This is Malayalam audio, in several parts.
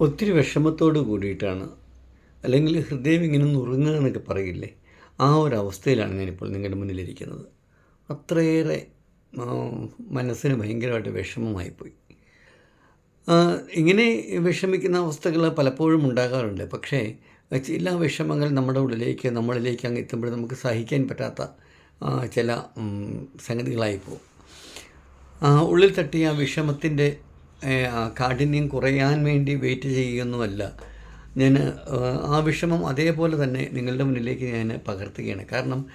ഒത്തിരി വിഷമത്തോട് കൂടിയിട്ടാണ്. അല്ലെങ്കിൽ ഹൃദയം ഇങ്ങനെ നുറുങ്ങുക എന്നൊക്കെ പറയില്ലേ? ആ ഒരു അവസ്ഥയിലാണ് ഞാനിപ്പോൾ നിങ്ങളുടെ മുന്നിലിരിക്കുന്നത്. അത്രയേറെ മനസ്സിന് ഭയങ്കരമായിട്ട് വിഷമമായിപ്പോയി. ഇങ്ങനെ വിഷമിക്കുന്ന അവസ്ഥകൾ പലപ്പോഴും ഉണ്ടാകാറുണ്ട്. പക്ഷേ ചില വിഷമങ്ങൾ നമ്മുടെ ഉള്ളിലേക്ക് നമ്മളിലേക്ക് അങ്ങ് എത്തുമ്പോൾ നമുക്ക് സഹിക്കാൻ പറ്റാത്ത ചില സംഗതികളായി പോകും ഉള്ളിൽ തട്ടിയ വിഷമത്തിന്റെ കാഠിന്യം കുറയാൻ വേണ്ടി വെയിറ്റ് ചെയ്യുകയൊന്നുമല്ല ഞാൻ ആ വിഷമം അതേപോലെ തന്നെ നിങ്ങളുടെ മുന്നിലേക്ക് ഞാൻ പകർത്തുകയാണ്. കാരണം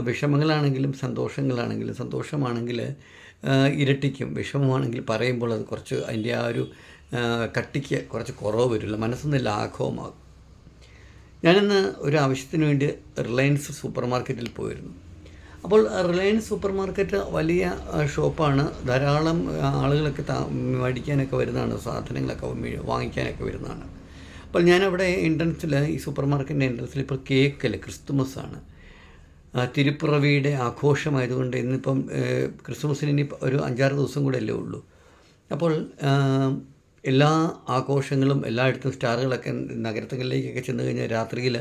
വിഷമങ്ങളാണെങ്കിലും സന്തോഷങ്ങളാണെങ്കിലും സന്തോഷമാണെങ്കിൽ ഇരട്ടിക്കും. വിഷമമാണെങ്കിൽ പറയുമ്പോൾ അത് കുറച്ച് അതിന്റെ ആ ഒരു കട്ടിക്ക് കുറച്ച് കുറവ് വരില്ല മനസ്സൊന്ന് ലാഘവമാകും. ഞാനിന്ന് ഒരു ആവശ്യത്തിന് വേണ്ടി റിലയൻസ് സൂപ്പർ മാർക്കറ്റിൽ പോയിരുന്നു. അപ്പോൾ റിലയൻസ് സൂപ്പർ മാർക്കറ്റ് വലിയ ഷോപ്പാണ്. ധാരാളം ആളുകളൊക്കെ മേടിക്കാനൊക്കെ വരുന്നതാണ്. സാധനങ്ങളൊക്കെ വാങ്ങിക്കാനൊക്കെ വരുന്നതാണ്. അപ്പോൾ ഞാനവിടെ എൻട്രൻസിൽ ഈ സൂപ്പർ മാർക്കറ്റിന്റെ എൻട്രൻസിൽ ഇപ്പോൾ കേക്കല്ല ക്രിസ്തുമസ് ആണ് തിരുപ്പിറവിയുടെ ആഘോഷമായതുകൊണ്ട് ഇന്നിപ്പം ക്രിസ്മസിന് ഇനി ഒരു അഞ്ചാറ് ദിവസം കൂടെ അല്ലേ ഉള്ളൂ. അപ്പോൾ എല്ലാ ആഘോഷങ്ങളും എല്ലായിടത്തും സ്റ്റാറുകളൊക്കെ നഗരത്തിലേക്കൊക്കെ ചെന്ന് കഴിഞ്ഞാൽ രാത്രിയിൽ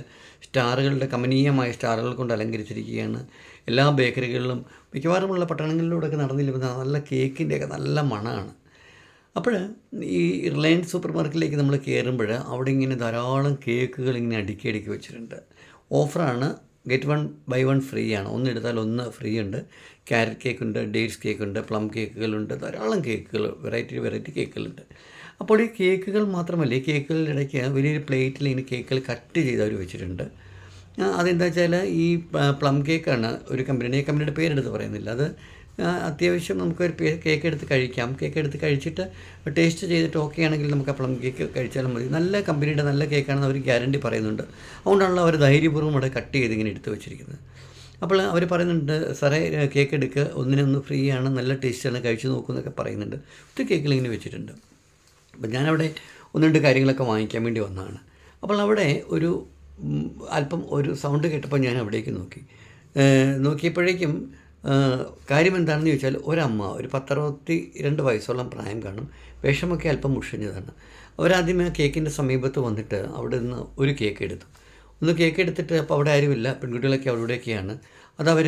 സ്റ്റാറുകളുടെ കമനീയമായ സ്റ്റാറുകൾ കൊണ്ട് അലങ്കരിച്ചിരിക്കുകയാണ്. എല്ലാ ബേക്കറികളിലും മിക്കവാറുമുള്ള പട്ടണങ്ങളിലൂടെയൊക്കെ നടന്നില്ല നല്ല കേക്കിന്റെയൊക്കെ നല്ല മണമാണ്. അപ്പോൾ ഈ റിലയൻസ് സൂപ്പർ മാർക്കറ്റിലേക്ക് നമ്മൾ കയറുമ്പോൾ അവിടെ ഇങ്ങനെ ധാരാളം കേക്കുകൾ ഇങ്ങനെ അടുക്കി അടുക്കി വെച്ചിട്ടുണ്ട്. ഓഫറാണ് get one buy one free ആണ്. ഒന്ന് എടുത്താൽ ഒന്ന് ഫ്രീ ഉണ്ട്. ക്യാരറ്റ് കേക്ക് ഉണ്ട് ഡേറ്റ്സ് കേക്ക് ഉണ്ട് പ്ലം കേക്കുകളുണ്ട് ധാരാളം കേക്കുകൾ വെറൈറ്റി വെറൈറ്റി കേക്കുകളുണ്ട്. അപ്പോൾ ഈ കേക്കുകൾ മാത്രമല്ല ഈ കേക്കുകളുടെ ഇടയ്ക്ക് വലിയൊരു പ്ലേറ്റിൽ ഇങ്ങനെ കേക്കുകൾ കട്ട് ചെയ്ത് അവർ വെച്ചിട്ടുണ്ട്. ആ, അതെന്താ വെച്ചാൽ ഈ പ്ലം കേക്കാണ് ഒരു കമ്പനിയുടെ ഈ കമ്പനിയുടെ പേരെടുത്ത് പറയുന്നില്ല. അത് അത്യാവശ്യം നമുക്കൊരു കേക്ക് എടുത്ത് കഴിക്കാം. കേക്ക് എടുത്ത് കഴിച്ചിട്ട് ടേസ്റ്റ് ചെയ്തിട്ട് ഓക്കെ ആണെങ്കിൽ നമുക്ക് ആ പ്ലം കേക്ക് കഴിച്ചാലും മതി. നല്ല കമ്പനിയുടെ നല്ല കേക്കാണെന്ന് അവർ ഗ്യാരണ്ടി പറയുന്നുണ്ട്. അതുകൊണ്ടാണല്ലോ അവർ ധൈര്യപൂർവം അവിടെ കട്ട് ചെയ്ത് ഇങ്ങനെ എടുത്ത് വെച്ചിരിക്കുന്നത്. അപ്പോൾ അവർ പറയുന്നുണ്ട് സാറേ കേക്ക് എടുക്കുക ഒന്നിനൊന്ന് ഫ്രീ ആണ്. നല്ല ടേസ്റ്റാണ് കഴിച്ചു നോക്കുമെന്നൊക്കെ പറയുന്നുണ്ട്. ഒത്തിരി കേക്കിൽ ഇങ്ങനെ വെച്ചിട്ടുണ്ട്. അപ്പം ഞാനവിടെ ഒന്ന് രണ്ട് കാര്യങ്ങളൊക്കെ വാങ്ങിക്കാൻ വേണ്ടി വന്നതാണ്. അപ്പോൾ അവിടെ ഒരു അല്പം ഒരു സൗണ്ട് കേട്ടപ്പോൾ ഞാൻ അവിടേക്ക് നോക്കി. നോക്കിയപ്പോഴേക്കും കാര്യം എന്താണെന്ന് ചോദിച്ചാൽ ഒരമ്മ ഒരു പത്തറുപത്തി രണ്ട് വയസ്സോളം പ്രായം കാണും വിഷമൊക്കെ അല്പം മുഷിഞ്ഞതാണ്. അവരാദ്യമേ ആ കേക്കിന്റെ സമീപത്ത് വന്നിട്ട് അവിടെ നിന്ന് ഒരു കേക്ക് എടുത്തു. ഒന്ന് കേക്ക് എടുത്തിട്ട് അപ്പോൾ അവിടെ ആരുമില്ല പെൺകുട്ടികളൊക്കെ അവിടെയൊക്കെയാണ്. അതവർ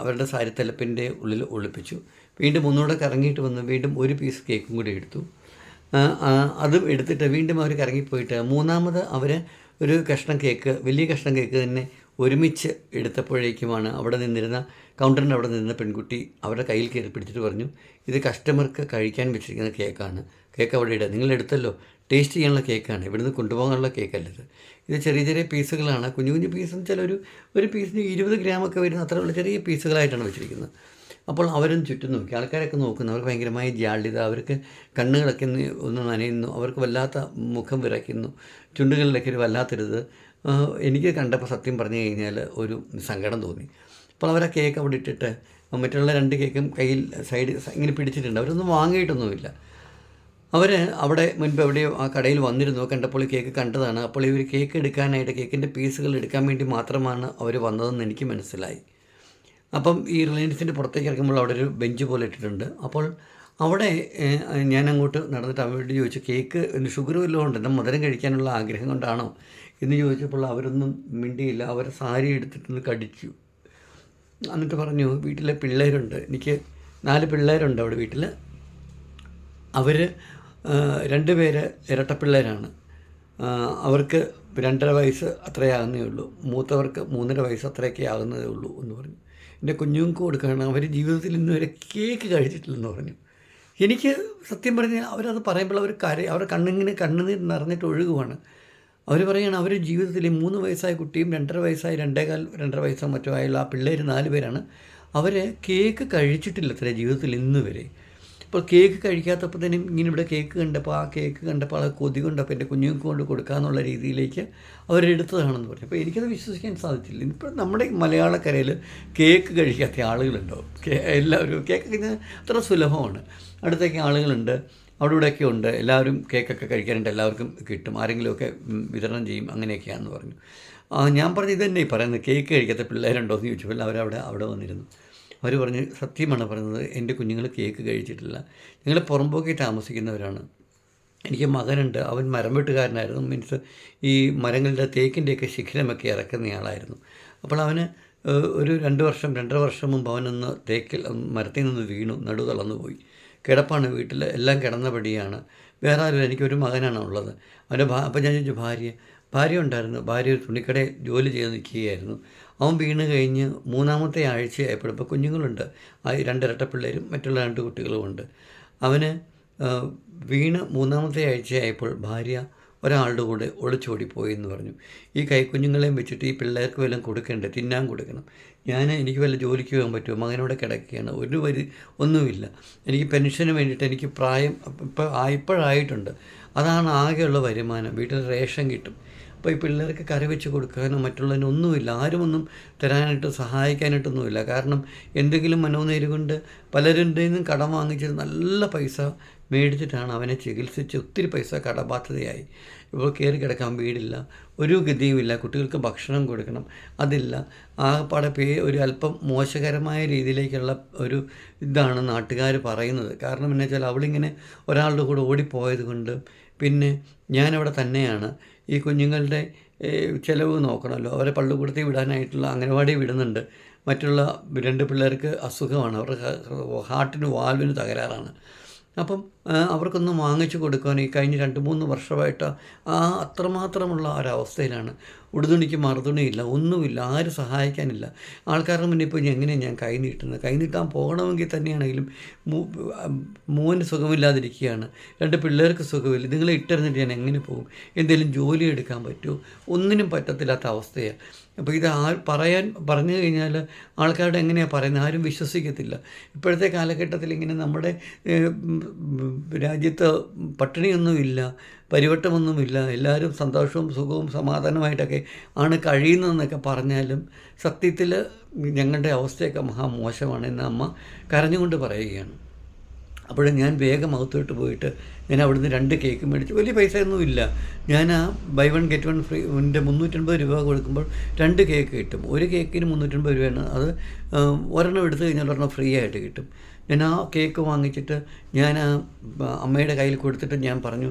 അവരുടെ സാരിത്തലപ്പിന്റെ ഉള്ളിൽ ഒളിപ്പിച്ചു. വീണ്ടും ഒന്നുകൂടെ കറങ്ങിയിട്ട് വന്ന് വീണ്ടും ഒരു പീസ് കേക്കും കൂടി എടുത്തു. അതും എടുത്തിട്ട് വീണ്ടും അവർ കറങ്ങിപ്പോയിട്ട് മൂന്നാമത് അവർ ഒരു കഷ്ണം കേക്ക് വലിയ കഷ്ണം കേക്ക് തന്നെ ഒരുമിച്ച് എടുത്തപ്പോഴേക്കുമാണ് അവിടെ നിന്നിരുന്ന കൗണ്ടറിന്റെ അവിടെ നിന്ന പെൺകുട്ടി അവരുടെ കയ്യിൽ കയറി പിടിച്ചിട്ട് പറഞ്ഞു ഇത് കസ്റ്റമർക്ക് കഴിക്കാൻ വെച്ചിരിക്കുന്ന കേക്കാണ്. കേക്ക് അവിടെ ഇടുക നിങ്ങൾ എടുത്തല്ലോ. ടേസ്റ്റ് ചെയ്യാനുള്ള കേക്കാണ്. ഇവിടുന്ന് കൊണ്ടുപോകാനുള്ള കേക്കല്ലത് ഇത്. ചെറിയ ചെറിയ പീസുകളാണ്. കുഞ്ഞു കുഞ്ഞു പീസ് എന്ന് വെച്ചാൽ ഒരു ഒരു പീസിന് ഇരുപത് ഗ്രാമൊക്കെ വരുന്ന അത്രയുള്ള ചെറിയ പീസുകളായിട്ടാണ് വെച്ചിരിക്കുന്നത്. അപ്പോൾ അവരും ചുറ്റും നോക്കി. ആൾക്കാരൊക്കെ നോക്കുന്നു. അവർക്ക് ഭയങ്കരമായ ജാള്യത. അവർക്ക് കണ്ണുകളൊക്കെ ഒന്ന് നനയുന്നു. അവർക്ക് വല്ലാത്ത മുഖം വിറയ്ക്കുന്നു. ചുണ്ടുകളിലൊക്കെ ഒരു വല്ലാത്തൊരിത്. എനിക്ക് കണ്ടപ്പോൾ സത്യം പറഞ്ഞു കഴിഞ്ഞാൽ ഒരു സങ്കടം തോന്നി. അപ്പോൾ അവർ ആ കേക്ക് അവിടെ ഇട്ടിട്ട് മറ്റുള്ള രണ്ട് കേക്കും കയ്യിൽ സൈഡ് ഇങ്ങനെ പിടിച്ചിട്ടുണ്ട്. അവരൊന്നും വാങ്ങിയിട്ടൊന്നുമില്ല. അവർ അവിടെ മുൻപ് എവിടെയോ ആ കടയിൽ വന്നിരുന്നു. കണ്ടപ്പോൾ ഈ കേക്ക് കണ്ടതാണ്. അപ്പോൾ ഇവർ കേക്ക് എടുക്കാനായിട്ട് കേക്കിന്റെ പീസുകൾ എടുക്കാൻ വേണ്ടി മാത്രമാണ് അവർ വന്നതെന്ന് എനിക്ക് മനസ്സിലായി. അപ്പം ഈ റിലയൻസിന്റെ പുറത്തേക്ക് ഇറങ്ങുമ്പോൾ അവിടെ ഒരു ബെഞ്ച് പോലെ ഇട്ടിട്ടുണ്ട്. അപ്പോൾ അവിടെ ഞാൻ അങ്ങോട്ട് നടന്നിട്ട് അവരോട് ചോദിച്ചു കേക്ക് ഷുഗർ വല്ലതും ഉണ്ട്? എന്താ മധുരം കഴിക്കാനുള്ള ആഗ്രഹം കൊണ്ടാണോ? എന്ന് ചോദിച്ചപ്പോൾ അവരൊന്നും മിണ്ടിയില്ല. അവർ സാരി എടുത്തിട്ടൊന്ന് കടിച്ചു. എന്നിട്ട് പറഞ്ഞു വീട്ടിലെ പിള്ളേരുണ്ട്. എനിക്ക് നാല് പിള്ളേരുണ്ട് അവിടെ വീട്ടിൽ. അവർ രണ്ട് പേര് ഇരട്ടപ്പിള്ളേരാണ് അവർക്ക് രണ്ടര വയസ്സ് അത്രയാകുന്നേ ഉള്ളൂ. മൂത്തവർക്ക് മൂന്നര വയസ്സ് അത്രയൊക്കെ ആകുന്നതേ ഉള്ളൂ എന്ന് പറഞ്ഞു. എന്റെ കുഞ്ഞുങ്ങൾക്ക് കൊടുക്കുകയാണ് അവർ ജീവിതത്തിൽ ഇന്ന് വരെ കേക്ക് കഴിച്ചിട്ടില്ലെന്ന് പറഞ്ഞു. എനിക്ക് സത്യം പറഞ്ഞാൽ അവരത് പറയുമ്പോൾ അവർ കര അവരുടെ കണ്ണിങ്ങനെ കണ്ണുനീർ നിറഞ്ഞിട്ട് ഒഴുകുവാണ്. അവർ പറയുകയാണ് അവർ ജീവിതത്തിൽ മൂന്ന് വയസ്സായ കുട്ടിയും രണ്ടര വയസ്സായ രണ്ടേകാൽ രണ്ടര വയസ്സോ മറ്റോ ആയുള്ള ആ പിള്ളേർ നാല് പേരാണ്. അവർ കേക്ക് കഴിച്ചിട്ടില്ല അത്ര ജീവിതത്തിൽ ഇന്ന് വരെ. അപ്പോൾ കേക്ക് കഴിക്കാത്തപ്പോൾ തന്നെ ഇങ്ങനെ ഇവിടെ കേക്ക് കണ്ടപ്പോൾ ആ കേക്ക് കണ്ടപ്പോൾ ആ കൊതി കണ്ടപ്പോൾ എന്റെ കുഞ്ഞുങ്ങൾക്ക് കൊണ്ട് കൊടുക്കാമെന്നുള്ള രീതിയിലേക്ക് അവരെടുത്തതാണെന്ന് പറഞ്ഞു. അപ്പോൾ എനിക്കത് വിശ്വസിക്കാൻ സാധിച്ചില്ല. ഇപ്പോൾ നമ്മുടെ മലയാളക്കരയിൽ കേക്ക് കഴിക്കാത്ത ആളുകളുണ്ടോ? എല്ലാവരും കേക്ക് കഴിക്കുന്നത് അത്ര സുലഭമാണ്. അടുത്തൊക്കെ ആളുകളുണ്ട് അവിടെ ഇവിടെയൊക്കെ ഉണ്ട്. എല്ലാവരും കേക്കൊക്കെ കഴിക്കാനുണ്ട് എല്ലാവർക്കും കിട്ടും. ആരെങ്കിലുമൊക്കെ വിതരണം ചെയ്യും അങ്ങനെയൊക്കെയാണെന്ന് പറഞ്ഞു. ഞാൻ പറഞ്ഞു ഇതന്നെ പറയുന്നത് കേക്ക് കഴിക്കാത്ത പിള്ളേരുണ്ടോ എന്ന് ചോദിച്ചപ്പോൾ അവരവിടെ അവിടെ വന്നിരുന്നു. അവർ പറഞ്ഞു സത്യമാണ് പറയുന്നത് എന്റെ കുഞ്ഞുങ്ങൾ കേക്ക് കഴിച്ചിട്ടില്ല. ഞങ്ങൾ പുറമ്പോക്കി താമസിക്കുന്നവരാണ്. എനിക്ക് മകനുണ്ട്. അവൻ മരം വെട്ടുകാരനായിരുന്നു. മീൻസ് ഈ മരങ്ങളുടെ തേക്കിന്റെയൊക്കെ ശിഖരമൊക്കെ ഇറക്കുന്നയാളായിരുന്നു അപ്പോൾ അവന് ഒരു രണ്ട് വർഷം രണ്ടര വർഷം മുമ്പ് അവനൊന്ന് തേക്കിൽ മരത്തിൽ നിന്ന് വീണു. നടു തളർന്നു പോയി. കിടപ്പാണ് വീട്ടിൽ എല്ലാം കിടന്നപടിയാണ്. വേറെ ആരും എനിക്കൊരു മകനാണ് ഉള്ളത്. അവന്റെ ഭാ അപ്പം ഞാൻ ചോദിച്ചു ഭാര്യ ഭാര്യ ഉണ്ടായിരുന്നു. ഭാര്യ ഒരു തുണിക്കടയിൽ ജോലി ചെയ്ത് നിൽക്കുകയായിരുന്നു. അവൻ വീണ് കഴിഞ്ഞ് മൂന്നാമത്തെ ആഴ്ച ആയപ്പോഴപ്പോൾ കുഞ്ഞുങ്ങളുണ്ട്. രണ്ടിരട്ട പിള്ളേരും മറ്റുള്ള രണ്ട് കുട്ടികളുമുണ്ട്. അവന് വീണ് മൂന്നാമത്തെ ആഴ്ചയായപ്പോൾ ഭാര്യ ഒരാളുടെ കൂടെ ഒളിച്ചോടിപ്പോയി എന്ന് പറഞ്ഞു. ഈ കൈക്കുഞ്ഞുങ്ങളെയും വെച്ചിട്ട് ഈ പിള്ളേർക്ക് വല്ലതും കൊടുക്കണ്ടേ? തിന്നാൻ കൊടുക്കണം. ഞാൻ എനിക്ക് വല്ല ജോലിക്ക് പോകാൻ പറ്റുമോ? മകനോടെ കിടക്കുകയാണ്. ഒരു വരി ഒന്നുമില്ല. എനിക്ക് പെൻഷന് വേണ്ടിയിട്ട് എനിക്ക് പ്രായം ഇപ്പോൾ ഇപ്പോഴായിട്ടുണ്ട്. അതാണ് ആകെയുള്ള വരുമാനം. വീട്ടിൽ റേഷൻ കിട്ടും. അപ്പോൾ ഈ പിള്ളേർക്ക് കറി വെച്ച് കൊടുക്കാനോ മറ്റുള്ളതിനോ ഒന്നുമില്ല. ആരുമൊന്നും തരാനായിട്ട് സഹായിക്കാനായിട്ടൊന്നുമില്ല. കാരണം എന്തെങ്കിലും മനോനേര് കൊണ്ട് പലരുടെ കടം വാങ്ങിച്ച് നല്ല പൈസ മേടിച്ചിട്ടാണ് അവനെ ചികിത്സിച്ച് ഒത്തിരി പൈസ കടബാധ്യതയായി. ഇപ്പോൾ കയറി കിടക്കാൻ വീടില്ല. ഒരു ഗതിയുമില്ല. കുട്ടികൾക്ക് ഭക്ഷണം കൊടുക്കണം. അതില്ല. ആകപ്പാടെ പേ ഒരു അല്പം മോശകരമായ രീതിയിലേക്കുള്ള ഒരു ഇതാണ് നാട്ടുകാർ പറയുന്നത്. കാരണം എന്നു വെച്ചാൽ അവളിങ്ങനെ ഒരാളുടെ കൂടെ ഓടിപ്പോയത് കൊണ്ട് പിന്നെ ഞാനവിടെ തന്നെയാണ്. ഈ കുഞ്ഞുങ്ങളുടെ ചിലവ് നോക്കണമല്ലോ. അവരെ പള്ളിക്കൂടത്തിൽ വിടാനായിട്ടുള്ള അംഗനവാടി വിടുന്നുണ്ട്. മറ്റുള്ള രണ്ട് പിള്ളേർക്ക് അസുഖമാണ്. അവരുടെ ഹാർട്ടിന് വാൽവിന് തകരാറാണ്. അപ്പം അവർക്കൊന്നും വാങ്ങിച്ചു കൊടുക്കാൻ ഈ കഴിഞ്ഞ രണ്ട് മൂന്ന് വർഷമായിട്ട് ആ അത്രമാത്രമുള്ള ഒരവസ്ഥയിലാണ്. ഉടുതുണിക്ക് മറുതുണിയില്ല ഒന്നുമില്ല ആരും സഹായിക്കാനില്ല. ആൾക്കാരുടെ മുന്നിൽ ഇപ്പോൾ എങ്ങനെയാണ് ഞാൻ കൈ നീട്ടുന്നത്? കൈ നീട്ടാൻ പോകണമെങ്കിൽ തന്നെയാണെങ്കിലും മോന് സുഖമില്ലാതിരിക്കുകയാണ്. രണ്ട് പിള്ളേർക്ക് സുഖമില്ല. നിങ്ങളെ ഇട്ടെറിഞ്ഞിട്ട് ഞാൻ എങ്ങനെ പോകും? എന്തെങ്കിലും ജോലി എടുക്കാൻ പറ്റുമോ? ഒന്നിനും പറ്റത്തില്ലാത്ത അവസ്ഥയാണ് അപ്പോൾ ഇത് ആ പറയാൻ പറഞ്ഞു കഴിഞ്ഞാൽ ആൾക്കാരുടെ എങ്ങനെയാണ് പറയുന്നത്? ആരും വിശ്വസിക്കത്തില്ല. ഇപ്പോഴത്തെ കാലഘട്ടത്തിൽ ഇങ്ങനെ നമ്മുടെ രാജ്യത്ത് പട്ടിണിയൊന്നുമില്ല പരിവട്ടമൊന്നുമില്ല എല്ലാവരും സന്തോഷവും സുഖവും സമാധാനമായിട്ടൊക്കെ ആണ് കഴിയുന്നതെന്നൊക്കെ പറഞ്ഞാലും സത്യത്തിൽ ഞങ്ങളുടെ അവസ്ഥയൊക്കെ മഹാമോശമാണ് എന്ന് അമ്മ കരഞ്ഞുകൊണ്ട് പറയുകയാണ്. അപ്പോൾ ഞാൻ വേഗം അകത്തോട്ട് പോയിട്ട് ഞാൻ അവിടുന്ന് രണ്ട് കേക്ക് മേടിച്ചു വലിയ പൈസ ഒന്നും ഇല്ല. ഞാൻ ആ buy one get one free എന്റെ മുന്നൂറ്റൻപത് രൂപ കൊടുക്കുമ്പോൾ രണ്ട് കേക്ക് കിട്ടും. ഒരു കേക്കിന് മുന്നൂറ്റൻപത് രൂപയാണ്. അത് ഒരെണ്ണം എടുത്തു കഴിഞ്ഞാൽ ഒരെണ്ണം ഫ്രീ ആയിട്ട് കിട്ടും. ഞാൻ ആ കേക്ക് വാങ്ങിച്ചിട്ട് ഞാൻ അമ്മയുടെ കയ്യിൽ കൊടുത്തിട്ട് ഞാൻ പറഞ്ഞു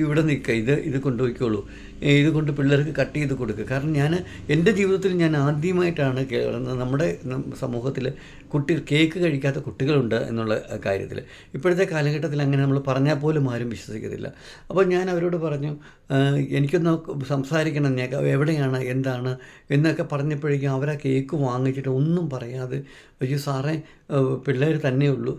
ഇവിടെ നിൽക്കുക ഇത് ഇത് കൊണ്ടുപോയിക്കോളൂ. ഇത് കൊണ്ട് പിള്ളേർക്ക് കട്ട് ചെയ്ത് കൊടുക്കുക കാരണം ഞാൻ എന്റെ ജീവിതത്തിൽ ഞാൻ ആദ്യമായിട്ടാണ് കേൾക്കുന്നത്. നമ്മുടെ സമൂഹത്തിൽ കുട്ടി കേക്ക് കഴിക്കാത്ത കുട്ടികളുണ്ട് എന്നുള്ള കാര്യത്തിൽ. ഇപ്പോഴത്തെ കാലഘട്ടത്തിൽ അങ്ങനെ നമ്മൾ പറഞ്ഞാൽ പോലും ആരും വിശ്വസിക്കത്തില്ല. അപ്പോൾ ഞാൻ അവരോട് പറഞ്ഞു എനിക്കൊന്ന് സംസാരിക്കണം ഞാൻ എവിടെയാണ് എന്താണ് എന്നൊക്കെ പറഞ്ഞപ്പോഴേക്കും അവരാ കേക്ക് വാങ്ങിച്ചിട്ട് ഒന്നും പറയാതെ അയ്യോ സാറേ പിള്ളേർ തന്നെയുള്ളൂ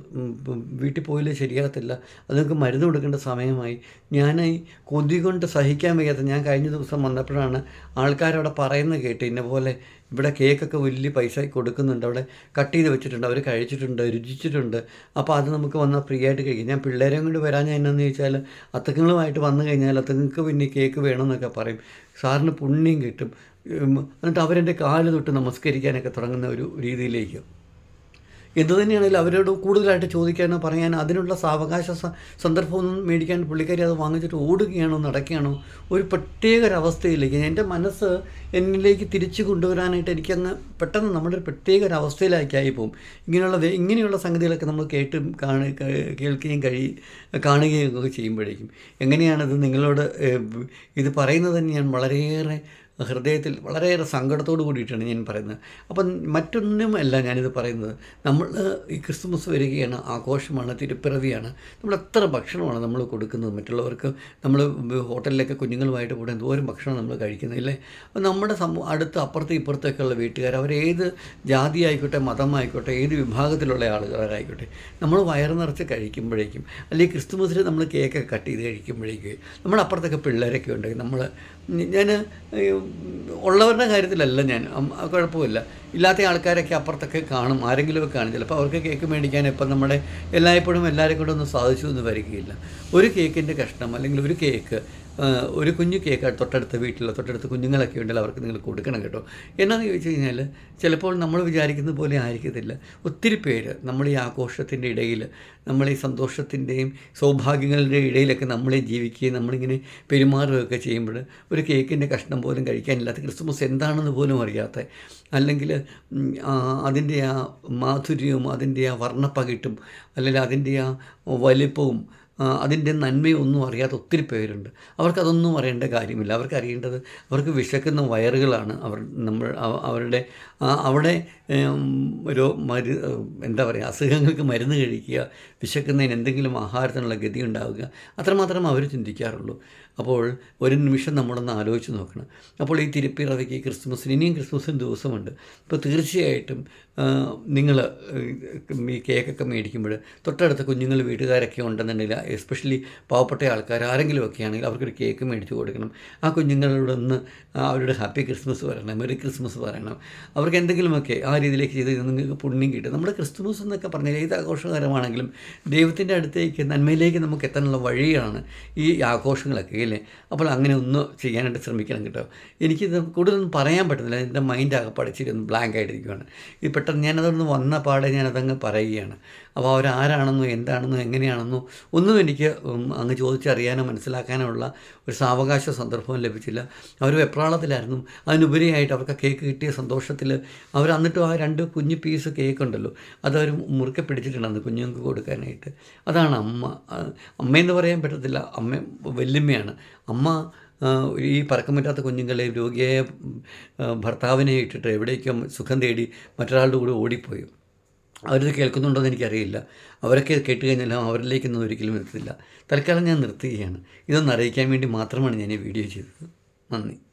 വീട്ടിൽ പോയില്ലേ ശരിയാകത്തില്ല. അത് നിങ്ങൾക്ക് മരുന്ന് കൊടുക്കേണ്ട സമയമായി. ഞാൻ ഈ കൊതി കൊണ്ട് സഹിക്കാൻ വയ്യാത്ത ഞാൻ കഴിഞ്ഞ ദിവസം വന്നപ്പോഴാണ് ആൾക്കാരവിടെ പറയുന്നത് കേട്ട്. ഇന്ന പോലെ ഇവിടെ കേക്കൊക്കെ വലിയ പൈസ കൊടുക്കുന്നുണ്ട്. അവിടെ കട്ട് ചെയ്ത് വെച്ചിട്ടുണ്ട്. അവർ കഴിച്ചിട്ടുണ്ട് രുചിച്ചിട്ടുണ്ട്. അപ്പോൾ അത് നമുക്ക് വന്നാൽ ഫ്രീ ആയിട്ട് കഴിക്കും. ഞാൻ പിള്ളേരെയും കൊണ്ട് വരാൻ ഞാൻ എന്നാന്ന് ചോദിച്ചാൽ അത്തക്കങ്ങളുമായിട്ട് വന്നു കഴിഞ്ഞാൽ അത്തങ്ങൾക്ക് പിന്നെ കേക്ക് വേണമെന്നൊക്കെ പറയും. സാറിന് പുണ്യം കിട്ടും. എന്നിട്ട് അവരെന്റെ കാൽ തൊട്ട് നമസ്കരിക്കാനൊക്കെ തുടങ്ങുന്ന ഒരു രീതിയിലേക്ക്. എന്തു തന്നെയാണെങ്കിലും അവരോട് കൂടുതലായിട്ട് ചോദിക്കാനോ പറയാനോ അതിനുള്ള സാവകാശ സന്ദർഭമൊന്നും മേടിക്കാൻ പുള്ളിക്കാരി അത് വാങ്ങിച്ചിട്ട് ഓടുകയാണോ നടക്കുകയാണോ ഒരു പ്രത്യേക ഒരവസ്ഥയിലേക്ക് എന്റെ മനസ്സ് എന്നിലേക്ക് തിരിച്ചു കൊണ്ടുവരാനായിട്ട് എനിക്കങ്ങ് പെട്ടെന്ന് നമ്മുടെ ഒരു പ്രത്യേക ഒരു അവസ്ഥയിലേക്കായി പോകും ഇങ്ങനെയുള്ള ഇങ്ങനെയുള്ള സംഗതികളൊക്കെ നമ്മൾ കേട്ട് കാണ കേൾക്കുകയും കഴി കാണുകയും ഒക്കെ ചെയ്യുമ്പോഴേക്കും. എങ്ങനെയാണിത് നിങ്ങളോട് ഇത് പറയുന്നത് തന്നെ ഞാൻ വളരെയേറെ ഹൃദയത്തിൽ വളരെയേറെ സങ്കടത്തോട് കൂടിയിട്ടാണ് ഞാൻ പറയുന്നത്. അപ്പം മറ്റൊന്നുമല്ല ഞാനിത് പറയുന്നത്. നമ്മൾ ഈ ക്രിസ്തുമസ് വരികയാണ് ആഘോഷമാണ് തിരുപ്പിറവിയാണ്. നമ്മൾ എത്ര ഭക്ഷണമാണ് നമ്മൾ കൊടുക്കുന്നത്? മറ്റുള്ളവർക്ക് നമ്മൾ ഹോട്ടലിലൊക്കെ കുഞ്ഞുങ്ങളുമായിട്ട് കൂടെ എന്തോരം ഭക്ഷണം നമ്മൾ കഴിക്കുന്നില്ലേ അപ്പം നമ്മുടെ സമൂഹം അടുത്ത് അപ്പുറത്തും ഇപ്പുറത്തേക്കുള്ള വീട്ടുകാർ അവരേത് ജാതി ആയിക്കോട്ടെ മതമായിക്കോട്ടെ ഏത് വിഭാഗത്തിലുള്ള ആളുകളായിക്കോട്ടെ നമ്മൾ വയറ് നിറച്ച് കഴിക്കുമ്പോഴേക്കും അല്ലെങ്കിൽ ക്രിസ്തുമസിൽ നമ്മൾ കേക്കൊക്കെ കട്ട് ചെയ്ത് കഴിക്കുമ്പോഴേക്കും നമ്മുടെ അപ്പുറത്തൊക്കെ പിള്ളേരൊക്കെ ഉണ്ടെങ്കിൽ നമ്മൾ ഞാൻ ഉള്ളവരുടെ കാര്യത്തിലല്ല ഞാൻ. കുഴപ്പമില്ല. ഇല്ലാത്ത ആൾക്കാരൊക്കെ അപ്പുറത്തൊക്കെ കാണും ആരെങ്കിലുമൊക്കെ കാണും. ചിലപ്പോൾ അവർക്ക് കേക്ക് മേടിക്കാൻ ഇപ്പം നമ്മുടെ എല്ലായ്പ്പോഴും എല്ലാവരും കൂടെ ഒന്നും സാധിച്ചു എന്ന് വരികയില്ല. ഒരു കേക്കിന്റെ കഷ്ണം അല്ലെങ്കിൽ ഒരു കേക്ക് ഒരു കുഞ്ഞു കേക്ക് തൊട്ടടുത്ത വീട്ടിലോ തൊട്ടടുത്ത കുഞ്ഞുങ്ങളൊക്കെ ഉണ്ടല്ലോ അവർക്ക് നിങ്ങൾ കൊടുക്കണം കേട്ടോ. എന്നാന്ന് ചോദിച്ചു കഴിഞ്ഞാൽ ചിലപ്പോൾ നമ്മൾ വിചാരിക്കുന്ന പോലെ ആയിരിക്കത്തില്ല. ഒത്തിരി പേര് നമ്മൾ ഈ ആഘോഷത്തിന്റെ ഇടയിൽ നമ്മൾ ഈ സന്തോഷത്തിന്റെയും സൗഭാഗ്യങ്ങളുടെ ഇടയിലൊക്കെ നമ്മളെ ജീവിക്കുകയും നമ്മളിങ്ങനെ പെരുമാറുകയൊക്കെ ചെയ്യുമ്പോൾ ഒരു കേക്കിന്റെ കഷ്ണം പോലും കഴിക്കാനില്ലാത്ത ക്രിസ്മസ് എന്താണെന്ന് പോലും അറിയാത്ത അല്ലെങ്കിൽ അതിന്റെ ആ മാധുര്യവും അതിന്റെ ആ വർണപ്പകിട്ടും അല്ലെങ്കിൽ അതിന്റെ ആ വലിപ്പവും അതിന്റെ നന്മയൊന്നും അറിയാത്ത ഒത്തിരി പേരുണ്ട്. അവർക്കതൊന്നും അറിയേണ്ട കാര്യമില്ല. അവർക്ക് അറിയേണ്ടത് അവർക്ക് വിശക്കുന്ന വയറുകളാണ് അവർ നമ്മൾ അവരുടെ അവിടെ ഒരു മരു എന്താ പറയുക അസുഖങ്ങൾക്ക് മരുന്ന് കഴിക്കുക വിശക്കുന്നതിന് എന്തെങ്കിലും ആഹാരത്തിനുള്ള ഗതി ഉണ്ടാവുക അത്രമാത്രം അവർ ചിന്തിക്കാറുള്ളൂ. അപ്പോൾ ഒരു നിമിഷം നമ്മളൊന്ന് ആലോചിച്ച് നോക്കണം. അപ്പോൾ ഈ തിരുപ്പിറവയ്ക്ക് ക്രിസ്മസിന് ഇനിയും ക്രിസ്മസിന് ദിവസമുണ്ട്. അപ്പോൾ തീർച്ചയായിട്ടും നിങ്ങൾ ഈ കേക്കൊക്കെ മേടിക്കുമ്പോൾ തൊട്ടടുത്ത കുഞ്ഞുങ്ങൾ വീട്ടുകാരൊക്കെ ഉണ്ടെന്നുണ്ടെങ്കിൽ എസ്പെഷ്യലി പാവപ്പെട്ട ആൾക്കാർ ആരെങ്കിലും ഒക്കെ ആണെങ്കിൽ അവർക്കൊരു കേക്ക് മേടിച്ച് കൊടുക്കണം. ആ കുഞ്ഞുങ്ങളോടൊന്ന് അവരുടെ ഹാപ്പി ക്രിസ്മസ് പറയണം മെറി ക്രിസ്മസ് പറയണം. അവർക്ക് എന്തെങ്കിലുമൊക്കെ ആ രീതിയിലേക്ക് ചെയ്ത് നിങ്ങൾക്ക് പുണ്യം കിട്ടും. നമ്മുടെ ക്രിസ്തുമസ് എന്നൊക്കെ പറഞ്ഞാൽ ഏത് ആഘോഷകരമാണെങ്കിലും ദൈവത്തിന്റെ അടുത്തേക്ക് നന്മയിലേക്ക് നമുക്ക് എത്താനുള്ള വഴിയാണ് ഈ ആഘോഷങ്ങളൊക്കെ അല്ലേ? അപ്പോൾ അങ്ങനെ ഒന്ന് ചെയ്യാനായിട്ട് ശ്രമിക്കണം കേട്ടോ. എനിക്കിത് കൂടുതലൊന്നും പറയാൻ പറ്റുന്നില്ല. എന്റെ മൈൻഡ് ആകെ പഠിച്ചിട്ട് ഒന്ന് ബ്ലാങ്ക് ആയിട്ടിരിക്കുകയാണ് ഈ പെട്ടെന്ന് ഞാനതൊന്ന് വന്ന പാടെ ഞാനതങ്ങ് പറയുകയാണ്. അപ്പോൾ അവരാരാണെന്നോ എന്താണെന്നോ എങ്ങനെയാണെന്നോ ഒന്നും എനിക്ക് അങ്ങ് ചോദിച്ചറിയാനോ മനസ്സിലാക്കാനോ ഉള്ള ഒരു സാവകാശ സന്ദർഭവും ലഭിച്ചില്ല. അവർ വെപ്രാളത്തിലായിരുന്നു. അതിനുപരിയായിട്ട് അവർക്ക് കേക്ക് കിട്ടിയ സന്തോഷത്തിൽ അവർ എന്നിട്ടും ആ രണ്ട് കുഞ്ഞു പീസ് കേക്ക് ഉണ്ടല്ലോ അത് മുറുക്കെ പിടിച്ചിട്ടുണ്ടെന്ന് കുഞ്ഞുങ്ങൾക്ക് കൊടുക്കാനായിട്ട്. അതാണ് അമ്മ അമ്മയെന്ന് പറയാൻ പറ്റത്തില്ല. അമ്മ വല്യമ്മയാണ്. അമ്മ ഈ പറക്കം പറ്റാത്ത കുഞ്ഞുങ്ങളെ രോഗിയായ ഭർത്താവിനെ ഇട്ടിട്ട് എവിടേക്കും സുഖം തേടി മറ്റൊരാളുടെ കൂടെ ഓടിപ്പോയി. അവരിത് കേൾക്കുന്നുണ്ടോ എന്ന് എനിക്കറിയില്ല. അവരൊക്കെ കേട്ട് കഴിഞ്ഞാലും അവരിലേക്കൊന്നും ഒരിക്കലും എത്തില്ല തൽക്കാലം ഞാൻ നിർത്തുകയാണ്. ഇതൊന്ന് അറിയിക്കാൻ വേണ്ടി മാത്രമാണ് ഞാൻ ഈ വീഡിയോ ചെയ്തത്. നന്ദി.